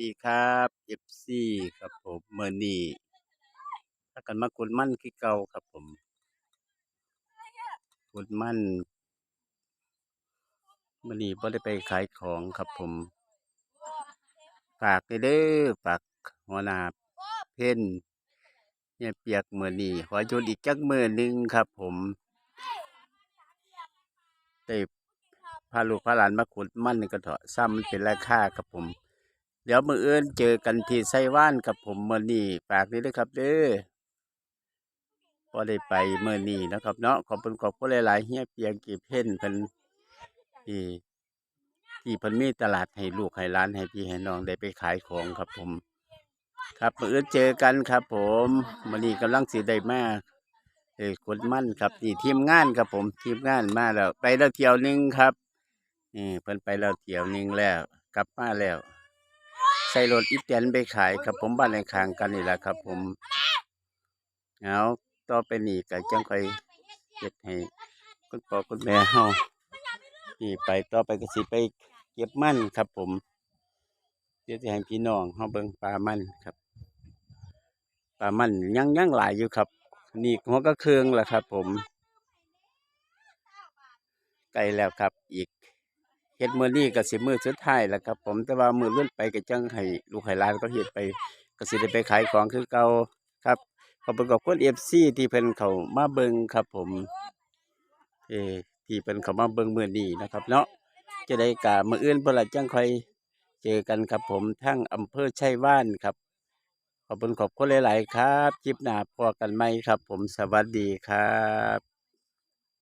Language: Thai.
ดีครับเอฟซีครับผมเมื่อนี้ถ้ากันมากดมั่นคือเก่าครับผมกดมั่นเมื่อนี้บ่ได้ไปขายของครับผมฝากเด้อฝากหัวหน้าเพ่นเนี่ยเปียกเมื่อนี้ขอหยุดอีกจักมือหนึงครับ ผมได้พาลูกพาหลานมาขุดมั่นนี่ก็เถอะซ้ำมันเป็นราคาครับผม เดี๋ยวมือเอื่นเจอกันที่ไซว่านกับผมเมื่อนี้ฝากนี้ด้วยครับเด้อพอได้ไปเมื่อนี้นะครับ เนาะขอบคุณขอบคุณหลายๆเฮียเปียงกีบเพ่นเพิ่นที่ที่เพิ่นมีตลาดให้ลูกให้ร้านให้พี่ให้น้องได้ไปขายของครับผม ครับมือเอื่นเจอกันครับ ผมเมื่อนี้กำลังสิได้มากเออคนมั่นครับนี่ทีมงานครับผมทีมงานมาแล้ว ไปแล้วเที่ยวหนึงครับนี่เพิ่นไปแล้วเที่ยวหนึงแล้ว กลับมาแล้ว ใส่รถอีแตนไปขายครับผมบ้านในข้างกันนี่แหละครับ ผมเอาต่อไปนี่ก็จังค่อยเก็บให้คุณพ่อคุณแม่เฮานี่ไปต่อไปก็สิไปเก็บมันครับ ผมเดี๋ยวจะให้พี่น้องเฮาเบิ่งปลามันครับปลามันยังยังหลายอยู่ครับ นี่หัวก็เครื่องแหละครับ ผมใกลแล้วครับ อีก เฮ็ดมื้อนี้ก็สิมื้อสุดท้ายแล้วครับ ผมแต่ว่ามื้อเลื่อนไปก็จังให้ลูกให้หลานก็เฮ็ดไปก็สิได้ไปขายของคือเก่าครับขอบคุณขอบคุณ FC ที่เพิ่นเข้ามาเบิ่งครับ ผมเอที่เพิ่นเข้ามาเบิ่งมื้อนี้นะครับ เนาะจะได้กะมื้ออื่นเพิ่นละจังค่อยเจอกันครับ ผมทั้งอำเภอไชัยว่านครับ ขอบคุณขอบคุณหลาย ๆ ครับคลิปหน้าพบกันใหมครับ ผมสวัสดีครับ